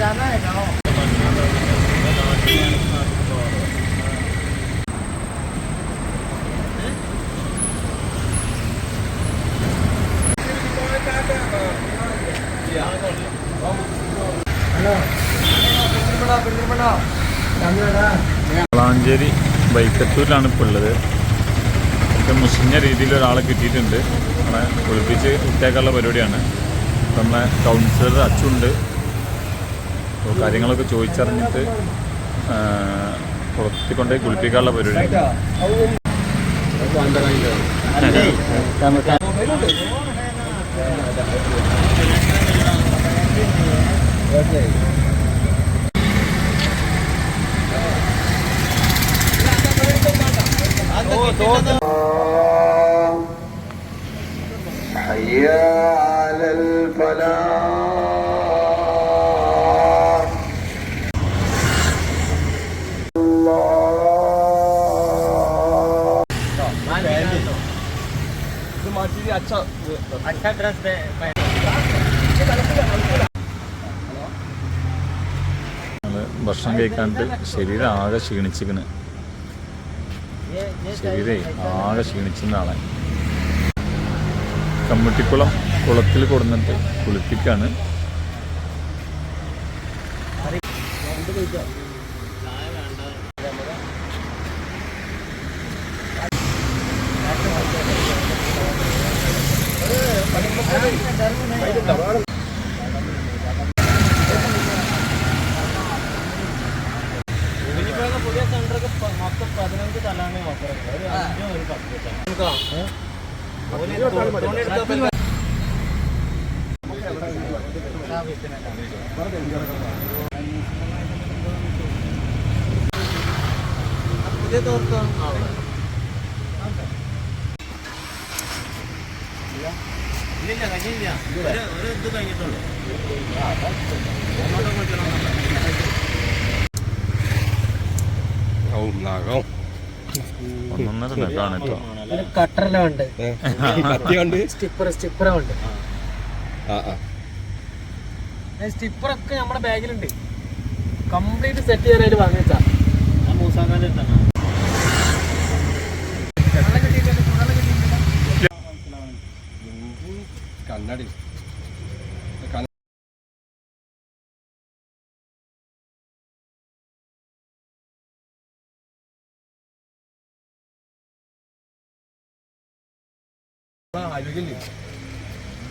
जाना है गाँव വളാഞ്ചേരി ബൈക്കത്തൂരിലാണ് ഇപ്പോൾ ഉള്ളത്. ഒക്കെ മുസിഞ്ഞ രീതിയിൽ ഒരാളെ കിട്ടിയിട്ടുണ്ട്. നമ്മളെ കുളിപ്പിച്ച് വിട്ടേക്കാനുള്ള പരിപാടിയാണ്. നമ്മളെ കൗൺസിലർ അച്ചുണ്ട്. അപ്പോൾ കാര്യങ്ങളൊക്കെ ചോദിച്ചറിഞ്ഞിട്ട് പുറത്തിക്കൊണ്ടേ കുളിപ്പിക്കാനുള്ള പരിപാടി Yeah. अच्छा ड्रेस दे നമ്മള് ഭക്ഷണം കഴിക്കാണ്ട് ശരീരം ആകെ ക്ഷീണിച്ചിക്കണ് ये ये ശരീരേ ആകെ ക്ഷീണിച്ചിരുന്ന ആളെ കമ്മിട്ടിക്കുളം കുളത്തിൽ കൊടുന്നിട്ട് കുളിപ്പിക്കാണ് പുതിയ സെന്ററൊക്കെ മൊത്തം പതിനഞ്ച് തലാണ് ഓഫർ ഒരു അഞ്ചോ ഒരു പത്ത് പുതിയ തോർത്തോ. ഇല്ലില്ല കഴിഞ്ഞില്ല ഒരു ഒരു ഇത് കഴിഞ്ഞിട്ടുള്ളൂ. അങ്ങോട്ടും ഇങ്ങോട്ടും ഒന്നൊന്നര നെക്കാണ് കേട്ടോ. കട്ടറെല്ലാം ഉണ്ട്. സ്റ്റിപ്പർ സ്റ്റിപ്പറും ഉണ്ട് ആ ആ. സ്റ്റിപ്പർ ഒക്കെ നമ്മുടെ ബാഗിലുണ്ട്. കംപ്ലീറ്റ് സെറ്റ് ചെയ്യാനായിട്ട് വാങ്ങിച്ചാ മൂസാഖാന്റെ അടുത്താണ്. കണ്ണാടി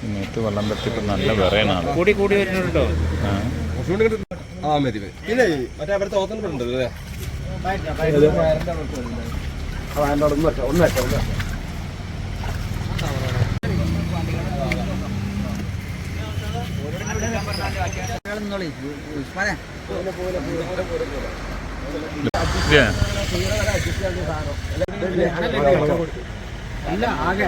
ഇന്നത്തെ വെള്ളം തട്ടിപ്പ് നല്ല വിറയനാണ്. കൂടി കൂടി വരുന്നുണ്ടോ? ആ. മതി പിന്നെ മറ്റേ അവിടുത്തെ ഒന്ന് വെച്ചാൽ ഒന്ന് ഇല്ലേ? അല്ല ആകെ.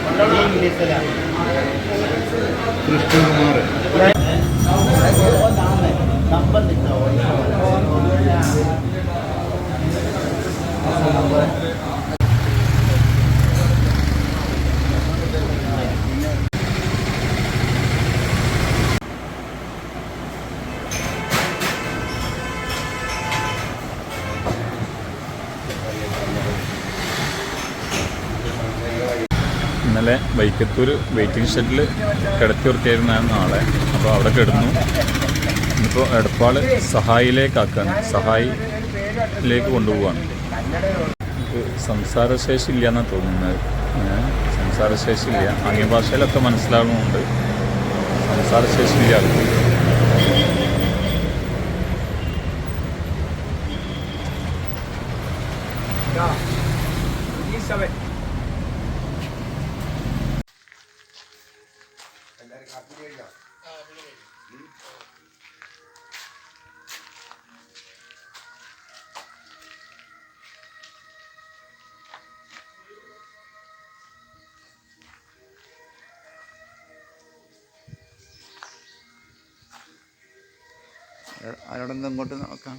കൃഷ്ണകുമാർ. ഇന്നലെ വൈക്കത്തൂർ വെയിറ്റിംഗ് ഷെഡിൽ കിടത്തി നിർത്തിയായിരുന്നാണ് ആളെ. അപ്പോൾ അവിടെ കിടന്നു. ഇന്നിപ്പോൾ എടപ്പാൾ സഹായിലേക്കാക്കാണ് സഹായിലേക്ക് കൊണ്ടുപോവാണ്. സംസാരശേഷി ഇല്ല എന്നാണ് തോന്നുന്നത്? സംസാരശേഷി ഇല്ല. ആംഗ്യ ഭാഷയിലൊക്കെ മനസ്സിലാകുന്നുണ്ട് സംസാരശേഷി ഇല്ല ആൾക്ക്. അവിടെ നിന്ന് ഇങ്ങോട്ട് നോക്കാം.